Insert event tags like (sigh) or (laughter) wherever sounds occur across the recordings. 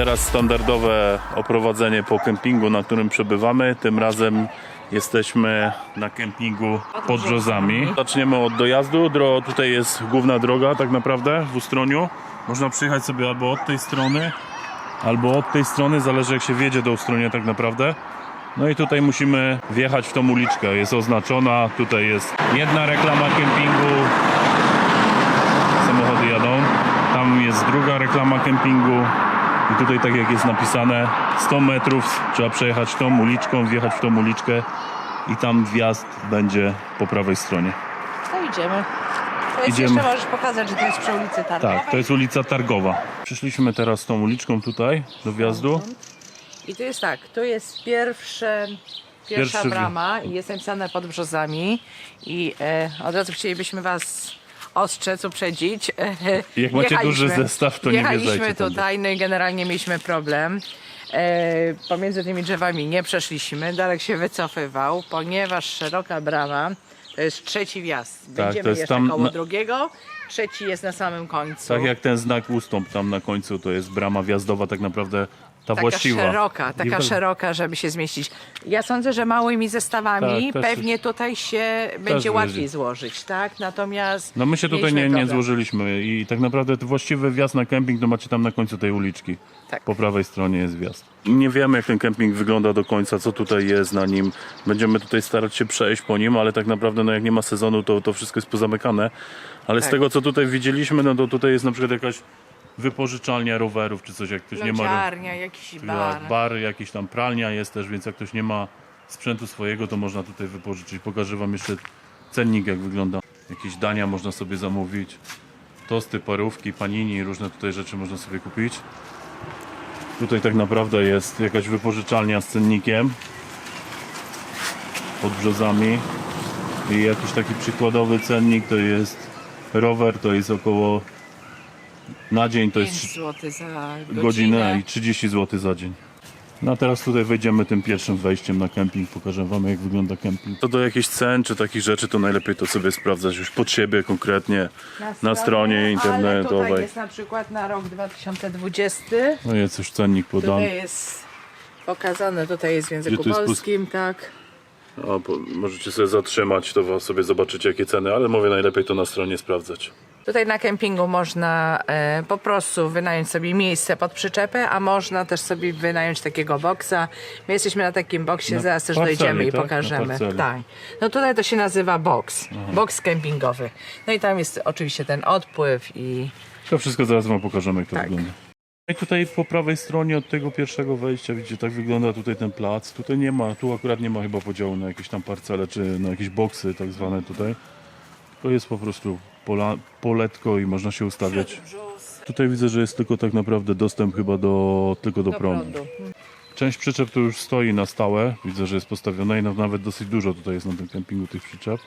Teraz standardowe oprowadzenie po kempingu, na którym przebywamy. Tym razem jesteśmy na kempingu pod Brzozami. Zaczniemy od dojazdu. Dro, tutaj jest główna droga tak naprawdę w Ustroniu. Można przyjechać sobie albo od tej strony, albo od tej strony, zależy jak się wjedzie do Ustronia tak naprawdę. No i tutaj musimy wjechać w tą uliczkę. Jest oznaczona, tutaj jest jedna reklama kempingu, samochody jadą. Tam jest druga reklama kempingu. I tutaj tak jak jest napisane 100 metrów trzeba przejechać tą uliczką, wjechać w tą uliczkę i tam wjazd będzie po prawej stronie. To idziemy. To jest Idziemy. jeszcze możesz pokazać, że to jest przy ulicy Targowej. Tak, to jest ulica Targowa. Przyszliśmy teraz tą uliczką tutaj do wjazdu. I tu jest tak, tu jest pierwsze, pierwsza Pierwszy- brama i jest napisane pod brzozami i e, od razu chcielibyśmy was ostrzec, uprzedzić. (laughs) Jak macie duży zestaw, to nie Jechaliśmy tutaj, no i generalnie mieliśmy problem. E, pomiędzy tymi drzewami nie przeszliśmy, Darek się wycofywał, ponieważ szeroka brama to jest trzeci wjazd. Będziemy Tak, to jest jeszcze tam koło na- drugiego, trzeci jest na samym końcu. Tak jak ten znak ustąp tam na końcu, to jest brama wjazdowa tak naprawdę ta Taka właściwa. szeroka, taka I- szeroka, żeby się zmieścić. Ja sądzę, że małymi zestawami Tak, też- pewnie tutaj się będzie wlezie. łatwiej złożyć, tak? Natomiast No my się tutaj mieliśmy nie, nie problem. złożyliśmy i tak naprawdę właściwy wjazd na kemping to macie tam na końcu tej uliczki. Tak. Po prawej stronie jest wjazd. Nie wiemy jak ten kemping wygląda do końca, co tutaj jest na nim. Będziemy tutaj starać się przejść po nim, ale tak naprawdę no jak nie ma sezonu to, to wszystko jest pozamykane. Ale z Tak. tego co tutaj widzieliśmy, no to tutaj jest na przykład jakaś wypożyczalnia rowerów czy coś, jak ktoś nie ma... Lodziarnia, jakiś bar. Tak, bar, jakiś tam pralnia jest też, więc jak ktoś nie ma sprzętu swojego, to można tutaj wypożyczyć. Pokażę wam jeszcze cennik, jak wygląda. Jakieś dania można sobie zamówić. Tosty, parówki, panini, różne tutaj rzeczy można sobie kupić. Tutaj tak naprawdę jest jakaś wypożyczalnia z cennikiem pod brzozami. I jakiś taki przykładowy cennik to jest rower, to jest około na dzień to jest 5 zł za godzinę. godzinę i 30 zł za dzień. No a teraz tutaj wejdziemy tym pierwszym wejściem na kemping, pokażę wam jak wygląda kemping. Co do jakichś cen czy takich rzeczy, to najlepiej to sobie sprawdzać już pod siebie konkretnie na stronie Ale tutaj internetowej. jest na przykład na rok 2020. No jest już cennik podany. Tutaj jest pokazane, tutaj jest w języku tu jest pus- polskim, tak. Po, możecie sobie zatrzymać, to sobie zobaczycie jakie ceny, ale mówię najlepiej to na stronie sprawdzać. Tutaj na kempingu można e, po prostu wynająć sobie miejsce pod przyczepę, a można też sobie wynająć takiego boksa. My jesteśmy na takim boksie, Na zaraz też parceli, dojdziemy i tak? Na pokażemy. parceli. Tak. No tutaj to się nazywa boks. Boks kempingowy. No i tam jest oczywiście ten odpływ i To wszystko zaraz wam pokażemy jak to Tak. wygląda. I tutaj po prawej stronie od tego pierwszego wejścia, widzicie, tak wygląda tutaj ten plac. Tutaj nie ma, tu akurat nie ma chyba podziału na jakieś tam parcele, czy na jakieś boksy tak zwane tutaj. To jest po prostu pola, poletko i można się ustawiać. Tutaj widzę, że jest tylko tak naprawdę dostęp chyba do, tylko do, do prądu. prądu. Część przyczep tu już stoi na stałe, widzę, że jest postawiona i no- nawet dosyć dużo tutaj jest na tym kempingu tych przyczep.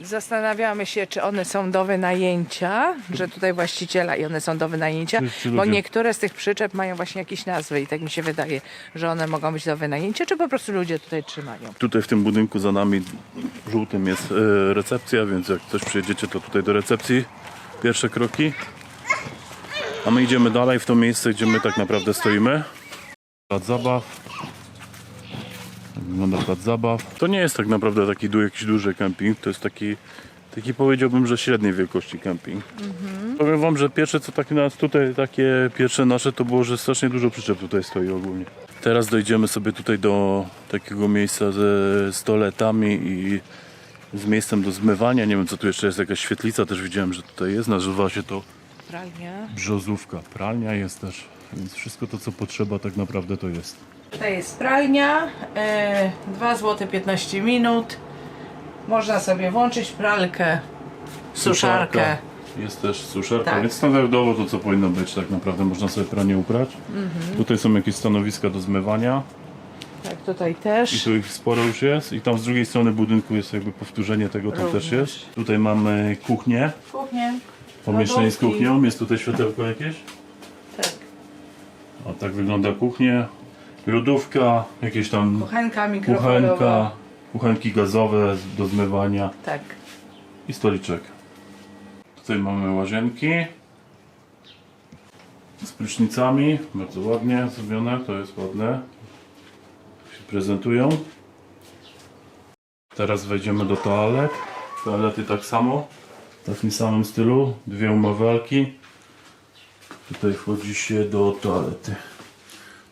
Zastanawiamy się, czy one są do wynajęcia, że tutaj właściciela i one są do wynajęcia, Czy- czy bo ludzie- niektóre z tych przyczep mają właśnie jakieś nazwy i tak mi się wydaje, że one mogą być do wynajęcia, czy po prostu ludzie tutaj trzymają. Tutaj w tym budynku za nami żółtym jest e, recepcja, więc jak ktoś przyjedziecie, to tutaj do recepcji pierwsze kroki. A my idziemy dalej w to miejsce, gdzie my tak naprawdę stoimy. Plac zabaw. Wygląda plac zabaw. To nie jest tak naprawdę taki du, jakiś duży kemping, to jest taki, taki powiedziałbym, że średniej wielkości kemping. Powiem wam, że pierwsze co tak nas tutaj, takie pierwsze nasze to było, że strasznie dużo przyczep tutaj stoi ogólnie. Teraz dojdziemy sobie tutaj do takiego miejsca ze stoletami i z miejscem do zmywania. Nie wiem co tu jeszcze jest, jakaś świetlica też widziałem, że tutaj jest. Nazywa się to Pralnia. brzozówka. Pralnia jest też, więc wszystko to co potrzeba tak naprawdę to jest. Tutaj jest pralnia, e, 2 zł 15 minut. Można sobie włączyć pralkę, suszarkę. Jest też suszarka, Tak. więc standardowo to co powinno być tak naprawdę można sobie pranie uprać. Mhm. Tutaj są jakieś stanowiska do zmywania. Tak, tutaj I też. tu ich sporo już jest. I tam z drugiej strony budynku jest jakby powtórzenie tego, tam też Również. jest. Tutaj mamy kuchnię, Kuchnię. pomieszczenie z lodówki. kuchnią. Jest tutaj światełko jakieś. Tak. O, tak wygląda kuchnia. Lodówka, jakieś tam Kuchenka kuchenka, kuchenki gazowe do zmywania Tak. i stoliczek. Tutaj mamy łazienki. z prysznicami, bardzo ładnie zrobione, to jest ładne. Się prezentują. Teraz wejdziemy do toalet. Toalety tak samo, w takim samym stylu, dwie umywalki. Tutaj wchodzi się do toalety.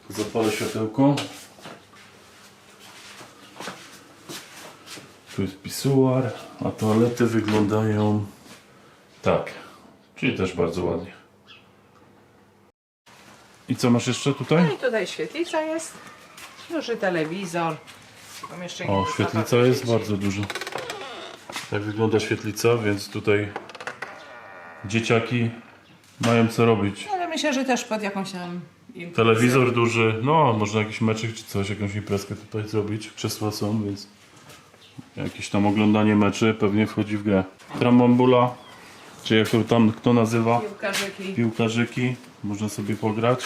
Zapalę światełko. Tu jest pisuar, a toalety wyglądają tak. Czyli też bardzo ładnie. I co masz jeszcze tutaj? No i tutaj świetlica jest. Duży telewizor. O, świetlica jest bardzo dużo. Tak wygląda świetlica, więc tutaj dzieciaki mają co robić. Ale myślę, że też pod jakąś tam imprezę. Telewizor duży, no można jakiś meczyk czy coś, jakąś imprezkę tutaj zrobić. Krzesła są, więc jakieś tam oglądanie meczy pewnie wchodzi w grę. Trambambula, czy jak to tam kto nazywa, Piłkarzyki. piłkarzyki, można sobie pograć.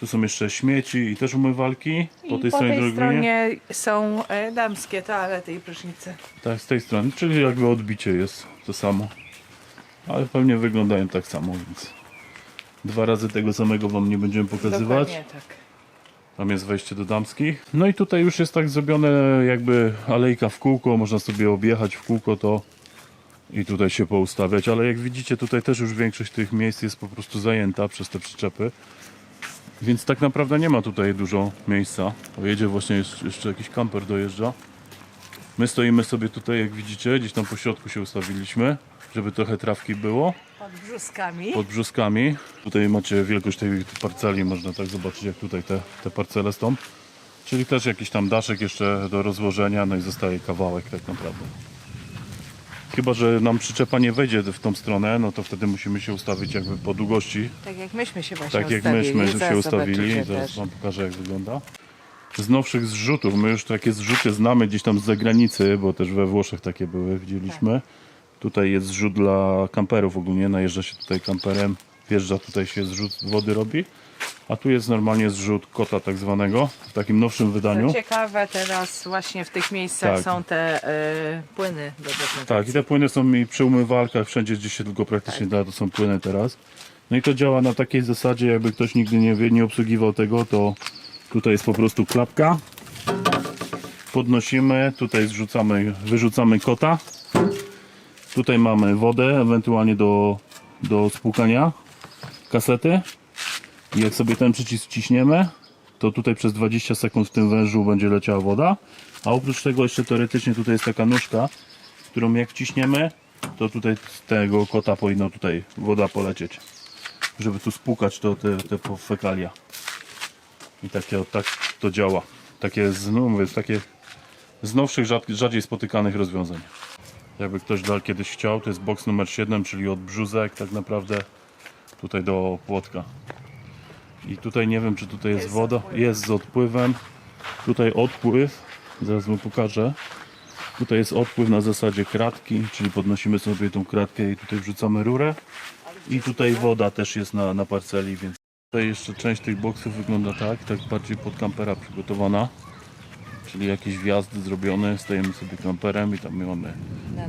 Tu są jeszcze śmieci i też umywalki. Po I tej po stronie tej stronie są e, damskie toalety i prysznice. Tak, z tej strony, czyli jakby odbicie jest to samo. Ale pewnie wyglądają tak samo, więc dwa razy tego samego wam nie będziemy pokazywać. Dokładnie tak. Tam jest wejście do damskich. No i tutaj już jest tak zrobione jakby alejka w kółko, można sobie objechać w kółko to i tutaj się poustawiać, ale jak widzicie tutaj też już większość tych miejsc jest po prostu zajęta przez te przyczepy. Więc tak naprawdę nie ma tutaj dużo miejsca. O, jedzie właśnie jeszcze, jeszcze jakiś kamper dojeżdża. My stoimy sobie tutaj, jak widzicie, gdzieś tam po środku się ustawiliśmy, żeby trochę trawki było Pod brzuskami. pod brzuskami. Tutaj macie wielkość tej parceli, można tak zobaczyć jak tutaj te, te parcele są. Czyli też jakiś tam daszek jeszcze do rozłożenia, no i zostaje kawałek tak naprawdę. Chyba, że nam przyczepa nie wejdzie w tą stronę, no to wtedy musimy się ustawić jakby po długości. Tak jak myśmy się właśnie Tak jak ustawili. myśmy Zaraz się ustawili. zobaczycie Zaraz też. wam pokażę jak wygląda. Z nowszych zrzutów, my już takie zrzuty znamy gdzieś tam z zagranicy, bo też we Włoszech takie były, widzieliśmy. Tutaj jest zrzut dla kamperów ogólnie, najeżdża się tutaj kamperem, wjeżdża tutaj się zrzut wody robi. A tu jest normalnie zrzut kota tak zwanego, w takim nowszym wydaniu. Co ciekawe, teraz właśnie w tych miejscach Tak. są te e, płyny do dezynfekcji. Tak, i te płyny są i przy umywalkach, wszędzie gdzie się tylko praktycznie da, to są płyny teraz. No i to działa na takiej zasadzie, jakby ktoś nigdy nie, wie, nie obsługiwał tego, to tutaj jest po prostu klapka. Podnosimy, tutaj zrzucamy, wyrzucamy kota. Tutaj mamy wodę, ewentualnie do, do spłukania kasety. I jak sobie ten przycisk wciśniemy, to tutaj przez 20 sekund w tym wężu będzie leciała woda. A oprócz tego jeszcze teoretycznie tutaj jest taka nóżka, którą jak wciśniemy, to tutaj z tego kota powinno tutaj woda polecieć. Żeby tu spłukać to, te, te fekalia. I takie, tak to działa. Takie, no mówię, takie z nowszych, rzad, rzadziej spotykanych rozwiązań. Jakby ktoś dal kiedyś chciał, to jest box numer 7, czyli od brzuzek tak naprawdę tutaj do płotka. I tutaj nie wiem, czy tutaj jest, Jest woda. Jest z odpływem. Tutaj odpływ. Zaraz wam pokażę. Tutaj jest odpływ na zasadzie kratki, czyli podnosimy sobie tą kratkę i tutaj wrzucamy rurę. I tutaj woda też jest na, na parceli, więc tutaj jeszcze część tych boksów wygląda tak, tak bardziej pod kampera przygotowana. Czyli jakiś wjazd zrobiony, stajemy sobie kamperem i tam mamy,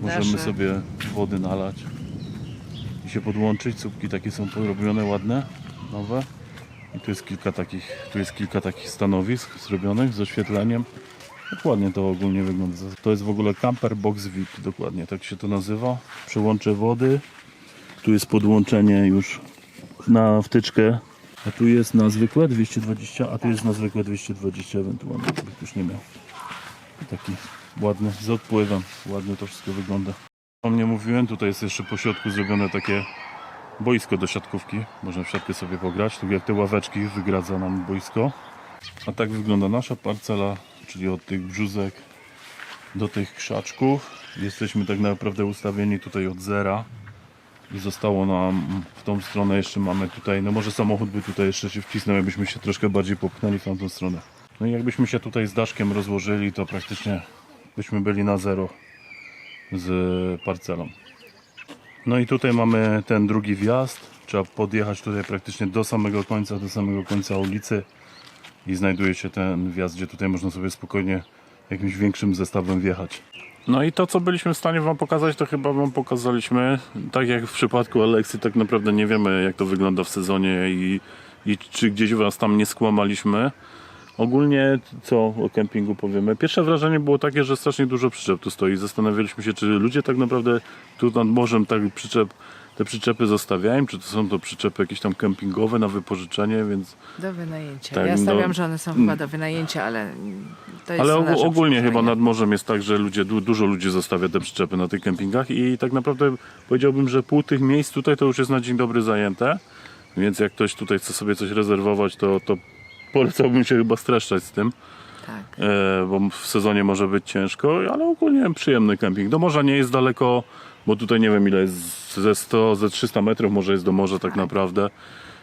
możemy sobie wody nalać i się podłączyć. Słupki takie są porobione, ładne, nowe. I tu jest kilka takich, tu jest kilka takich stanowisk zrobionych z oświetleniem. Tak ładnie to ogólnie wygląda. To jest w ogóle camper box VIP, dokładnie tak się to nazywa. Przełącze wody. Tu jest podłączenie już na wtyczkę. A tu jest na zwykłe 220, a tu jest na zwykłe 220 ewentualnie, gdybyś już nie miał. Taki ładny, z odpływem. Ładnie to wszystko wygląda. O mnie mówiłem, tutaj jest jeszcze po środku zrobione takie boisko do siatkówki. Można w siatkę sobie pograć. Tu jak te ławeczki wygradza nam boisko. A tak wygląda nasza parcela, czyli od tych brzuzek do tych krzaczków. Jesteśmy tak naprawdę ustawieni tutaj od zera. I zostało nam w tą stronę jeszcze mamy tutaj, no może samochód by tutaj jeszcze się wcisnął, jakbyśmy się troszkę bardziej popchnęli w tamtą stronę. No i jakbyśmy się tutaj z daszkiem rozłożyli, to praktycznie byśmy byli na zero z parcelą. No i tutaj mamy ten drugi wjazd. Trzeba podjechać tutaj praktycznie do samego końca, do samego końca ulicy i znajduje się ten wjazd, gdzie tutaj można sobie spokojnie jakimś większym zestawem wjechać. No i to, co byliśmy w stanie Wam pokazać, to chyba Wam pokazaliśmy. Tak jak w przypadku Aleksy, tak naprawdę nie wiemy, jak to wygląda w sezonie i, i czy gdzieś Was tam nie skłamaliśmy. Ogólnie, co o kempingu powiemy? Pierwsze wrażenie było takie, że strasznie dużo przyczep tu stoi. Zastanawialiśmy się, czy ludzie tak naprawdę tu nad morzem tak przyczep, te przyczepy zostawiają, czy to są to przyczepy jakieś tam kempingowe na wypożyczenie, więc... Do wynajęcia. Tak, ja stawiam, no- że one są chyba do wynajęcia, ale to jest Ale nasze ogólnie chyba nad morzem jest tak, że ludzie, du- dużo ludzi zostawia te przyczepy na tych kempingach i tak naprawdę powiedziałbym, że pół tych miejsc tutaj to już jest na dzień dobry zajęte, więc jak ktoś tutaj chce sobie coś rezerwować, to, to polecałbym się chyba streszczać z tym, Tak. e, bo w sezonie może być ciężko, ale ogólnie przyjemny kemping. Do morza nie jest daleko, bo tutaj nie wiem ile jest, ze 100, ze 300 metrów może jest do morza tak naprawdę.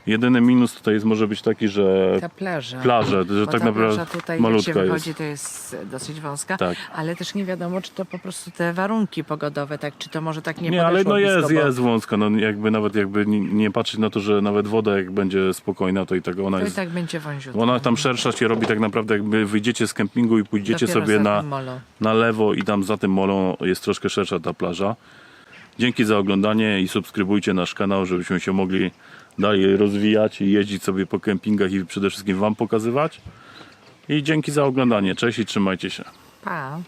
Jedyny minus tutaj jest, może być taki, że Ta plaża. plaża, że Bo tak ta naprawdę plaża tutaj, malutka jak się wychodzi, jest. to jest dosyć wąska, Tak. ale też nie wiadomo, czy to po prostu te warunki pogodowe, tak, czy to może tak nie Nie, ale podeszło no jest, blisko, bo jest wąska. No jakby nawet jakby nie, nie patrzeć na to, że nawet woda jak będzie spokojna, to i tak ona To i jest. tak będzie wąziutko. Ona tam szersza się robi tak naprawdę jakby wyjdziecie z kempingu i pójdziecie Dopiero sobie za na, tym molo. na lewo i tam za tym molą jest troszkę szersza ta plaża. Dzięki za oglądanie i subskrybujcie nasz kanał, żebyśmy się mogli dalej rozwijać i jeździć sobie po kempingach i przede wszystkim Wam pokazywać. I dzięki za oglądanie. Cześć i trzymajcie się. Pa.